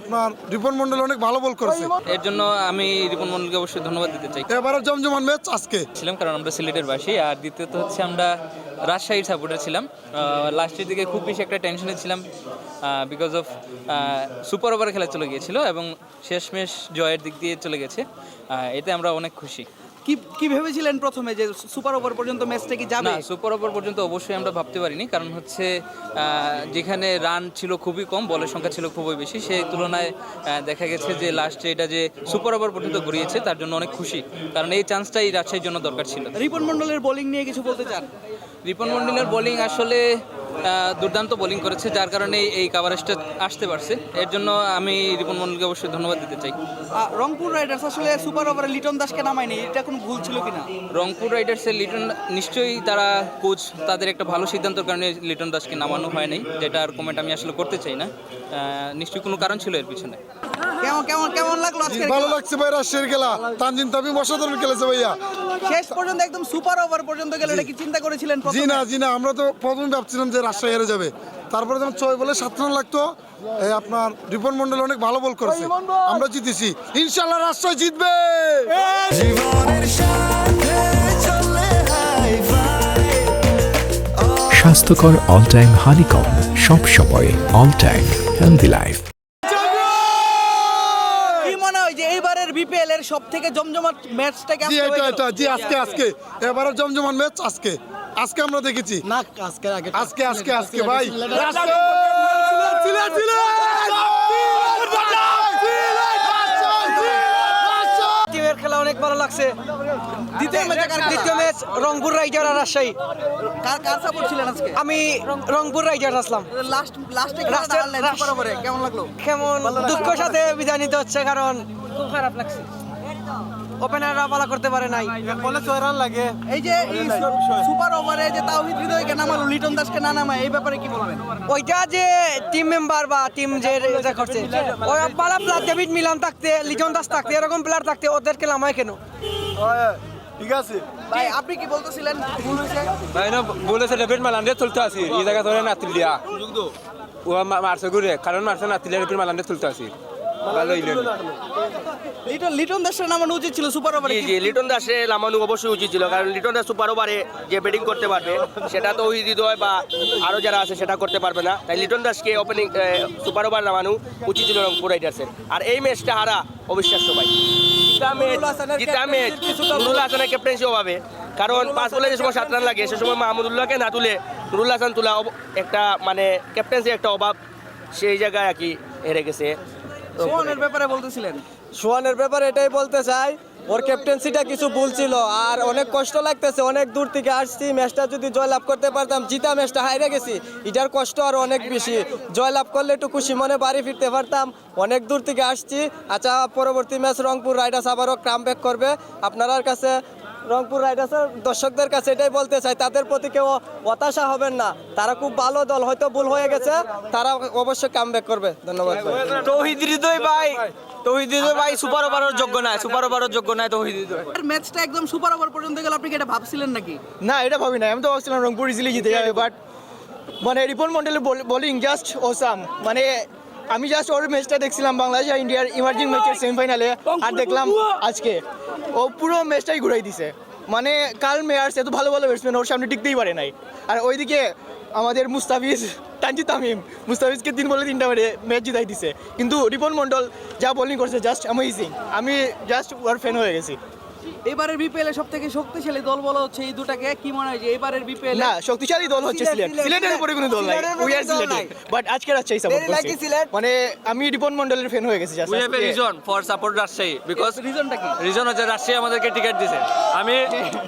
আপনার রিপন মন্ডল অনেক ভালো বল করেছে। এর জন্য আমি রিপন মন্ডলকে অবশ্যই ধন্যবাদ দিতে চাই। এবারে জমজমান ম্যাচ আজকে। ছিলাম কারণ আমরা সিলেটের বাসী আর দ্বিতীয়ত হচ্ছে আমরা রাজশাহীর সাপোর্টার ছিলাম। লাস্টের দিকে খুব বেশি একটা টেনশনে ছিলাম বিকজ অফ সুপার ওভার খেলা চলে গিয়েছিল এবং শেষমেশ জয়ের দিক দিয়ে চলে গেছে। এতে আমরা অনেক খুশি। কি কি ভেবেছিলেন প্রথমে যে সুপার ওভার পর্যন্ত ম্যাচটা কি যাবে? না সুপার ওভার পর্যন্ত অবশ্যই আমরা ভাবতে পারিনি কারণ হচ্ছে যেখানে রান ছিল খুবই কম বলের সংখ্যা ছিল খুবই বেশি সেই তুলনায় দেখা গেছে যে লাস্টে এটা যে সুপার ওভার পর্যন্ত গড়িয়েছে তার জন্য অনেক খুশি কারণ এই চান্সটাই রাজশাহীর জন্য দরকার ছিল। রিপন মন্ডলের বোলিং নিয়ে কিছু বলতে চান? রিপন মন্ডিলের বোলিং আসলে দুর্দান্ত বোলিং করেছে যার কারণে এই কাভারেজটা আসতে পারছে। এর জন্য আমি রিপন মন্ডলকে অবশ্যই ধন্যবাদ দিতে চাই। রংপুর রাইডার্স আসলে সুপার ওভারে লিটন দাসকে নামায়নি এটা কোনো ভুল ছিল কিনা? রংপুর রাইডার্সের লিটন নিশ্চয়ই তারা কোচ তাদের একটা ভালো সিদ্ধান্তের কারণে লিটন দাসকে নামানো হয় নাই যেটার কমেন্ট আমি আসলে করতে চাই না। নিশ্চয়ই কোনো কারণ ছিল এর পিছনে। কেমন কেমন কেমন লাগল আজকে ভালো লাগছে ভাই রাজশাহীর খেলা। তানজিন তামিম অসাধারণ খেলেছে ভাইয়া। শেষ পর্যন্ত একদম সুপার ওভার পর্যন্ত গেলে এটা কি চিন্তা করেছিলেন জি না জি না আমরা তো প্রথমে ভাবছিলাম যে রাজশাহী হেরে যাবে। তারপরে যখন ছয় বলে সাত রান লাগতো এই আপনার রিপন মন্ডল অনেক ভালো বল করেছে। আমরা জিতেছি। ইনশাল্লাহ রাজশাহী জিতবে! জীবনের সাথে চলে হাই ফাই স্বাস্থ্যকর অল টাইম হানিকম সব সময় অল টাইম হেলদি লাইফ এইবারের বিপিএল এর সব থেকে জমজমাট ম্যাচটা জি কেমন এটা এটা জি আজকে আজকে। এবারে জমজমান ম্যাচ আজকে। আজকে আমরা দেখেছি। না আজকে আগে আজকে আজকে আজকে ভাই! সিলেট, সিলেট! টিমের খেলা অনেক ভালো লাগছে। দ্বিতীয় ম্যাচে দ্বিতীয় ম্যাচ রংপুর রাইডার আর রাজশাহী। কার কার সাপোর্ট ছিলেন আজকে? আমি রংপুর রাইডার আসলাম। লাস্ট লাস্টে কেমন লাগল? কেমন? দুঃখের সাথে বিদায় নিতে হচ্ছে কারণ খুব খারাপ লাগছে। ওপেনাররা পালা করতে পারে নাই। বলে ছয় রান লাগে। এই যে সুপার ওভারে যে তাওহিদ হৃদয়কে নামালো লিটন দাসকে না নামায় এই ব্যাপারে কি বলবেন? ওইটা যে টিম মেম্বার বা টিম যে এটা করছে ওই পালা প্লেয়ার ডেভিড মিলান থাকতে লিজন দাস থাকতে এরকম প্লেয়ার থাকতে ওদেরকে নামায় কেন? ভাই আপনি কি বলতেছিলেন ভুল হয়েছে? ভাই না বলেছে ডেভিড তুলতে আসি। এই জায়গা ধরে নাতিলিয়া ও মা- মারছে ঘুরে কারণ মারছে নাতিলিয়া ডেভিড তুলতে আসি। লিটন লিটন দাসের নামানো উচিত ছিল সুপার ওভারে জি লিটন দাসে নামানো অবশ্যই উচিত ছিল কারণ লিটন দাস সুপার ওভারে যে ব্যাটিং করতে পারবে সেটা তো হৃদয় বা আরও যারা আছে সেটা করতে পারবে না। তাই লিটন দাসকে ওপেনিং সুপার ওভার নামানো উচিত ছিল রংপুর রাইডার্সের আর এই ম্যাচটা হারা অবিশ্বাস্য ভাই। জিতা ম্যাচ জিতা ম্যাচ নুরুল হাসানের ক্যাপ্টেন্সি অভাবে। কারণ পাঁচ বলে যে সময় সাত রান লাগে সে সময় মাহমুদুল্লাহকে না তুলে নুরুল হাসান তোলা একটা মানে ক্যাপ্টেন্সি একটা অভাব সেই জায়গায় আর কি হেরে গেছে। সোহানের ব্যাপারে বলতেছিলেন। সোহানের ব্যাপারে এটাই বলতে চাই ওর ক্যাপ্টেন্সিটা কিছু ভুল ছিল আর অনেক কষ্ট লাগতেছে অনেক দূর থেকে আসছি ম্যাচটা যদি জয়লাভ করতে পারতাম জিতা ম্যাচটা হাইরে গেছি। এটার কষ্ট আর অনেক বেশি। জয়লাভ করলে একটু খুশি মনে বাড়ি ফিরতে পারতাম অনেক দূর থেকে আসছি। আচ্ছা পরবর্তী ম্যাচ রংপুর রাইডার্স আবারও ক্রাম ব্যাক করবে। আপনার কাছে রংপুর রাইডার্সের দর্শকদের কাছে এটাই বলতে চাই তাদের প্রতি কেউ হতাশা হবেন না। তারা খুব ভালো দল হয়তো ভুল হয়ে গেছে তারা অবশ্যই কাম ব্যাক করবে। ধন্যবাদ। তৌহিদ হৃদয় ভাই তৌহিদ হৃদয় ভাই সুপার ওভারের যোগ্য নাই সুপার ওভারের যোগ্য নাই তৌহিদ হৃদয়। ম্যাচটা একদম সুপার ওভার পর্যন্ত গেল আপনি কি এটা ভাবছিলেন নাকি? না এটা ভাবি না আমি তো ভাবছিলাম রংপুর ইজিলি জিতে যাবে বাট মানে রিপন মন্ডলের বোলিং জাস্ট ওসাম মানে আমি জাস্ট ওর ম্যাচটা দেখছিলাম বাংলাদেশ আর ইন্ডিয়ার ইমার্জিং ম্যাচের সেমিফাইনালে আর দেখলাম আজকে। ও পুরো ম্যাচটাই ঘুরাই দিছে। মানে কাল মেয়ার্স এত ভালো ভালো ব্যাটসম্যান ওর সামনে টিকতেই পারে নাই। আর ওইদিকে আমাদের মুস্তাফিজ তানজি তামিম মুস্তাফিজকে তিন বলে তিনটা মেরে ম্যাচ জিতাই দিছে। কিন্তু রিপন মন্ডল যা বোলিং করছে জাস্ট অ্যামেজিং আমি জাস্ট ওর ফ্যান হয়ে গেছি। এবারের বিপিএল এ সব থেকে শক্তিশালী দল বলা হচ্ছে এই দুটাকে। কি মনে হয় যে এবারের বিপিএল না শক্তিশালী দল হচ্ছে সিলেট। সিলেটের উপরে কোনো দল নাই। উই আর সিলেট বাট আজকে রাজশাহী সাপোর্ট করছি। মানে আমি রিপন মন্ডলের ফ্যান হয়ে গেছি just we have a reason for support Rajshahi because রিজনটা কি? রিজন হচ্ছে রাজশাহী আমাদেরকে টিকিট দিছে। আমি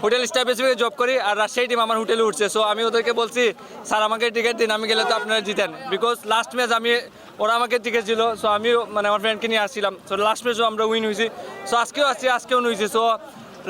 হোটেল স্টাফ হিসেবে জব করি আর রাজশাহী টিম আমার হোটেলে উঠছে। সো আমি ওদেরকে বলছি স্যার আমাকে টিকিট দিন আমি গেলে তো আপনারা জিতেন। বিকজ লাস্ট ম্যাচ আমি ওরা আমাকে টিকিট ছিল সো আমিও মানে আমার ফ্রেন্ডকে নিয়ে আসছিলাম। সো লাস্ট ম্যাচও আমরা উইন হয়েছি। সো আজকেও আসছি আজকেও হয়েছি। সো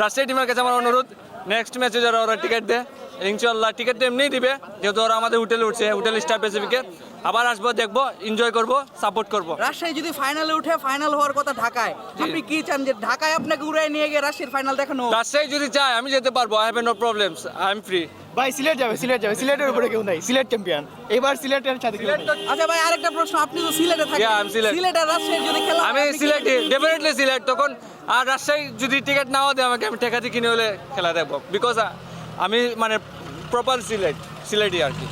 রাজশাহী টিমের কাছে আমার অনুরোধ নেক্সট ম্যাচে যারা ওরা টিকিট দেয় ইনশাল্লাহ টিকিট তো এমনিই দিবে। যেহেতু ওরা আমাদের হোটেলে উঠছে হোটেল স্টাফ স্পেসিফিকে আবার আসব দেখব এনজয় করব সাপোর্ট করব। রাজশাহী যদি ফাইনালে উঠে ফাইনাল হওয়ার কথা ঢাকায় আপনি কি চান যে ঢাকায় আপনাকে উড়াই নিয়ে গিয়ে রাজশাহীর ফাইনাল দেখানো রাজশাহী যদি চায় আমি যেতে পারব I have no problems I am free ভাই সিলেট যাবে সিলেট যাবে সিলেটের উপরে কেউ নাই সিলেট চ্যাম্পিয়ন এবার সিলেটের সাথে কেউ নেই। আচ্ছা ভাই আরেকটা প্রশ্ন আপনি তো সিলেটে থাকেন। I'm সিলেট। সিলেট আর রাজশাহীর যদি খেলা আমি সিলেটি? ডেফিনেটলি সিলেট তখন। আর রাজশাহী যদি টিকিট নাও দেয় আমাকে আমি টেকাতে কিনে হলে খেলা দেখব। বিকজ আমি মানে প্রপার সিলেট সিলেটি আর কি।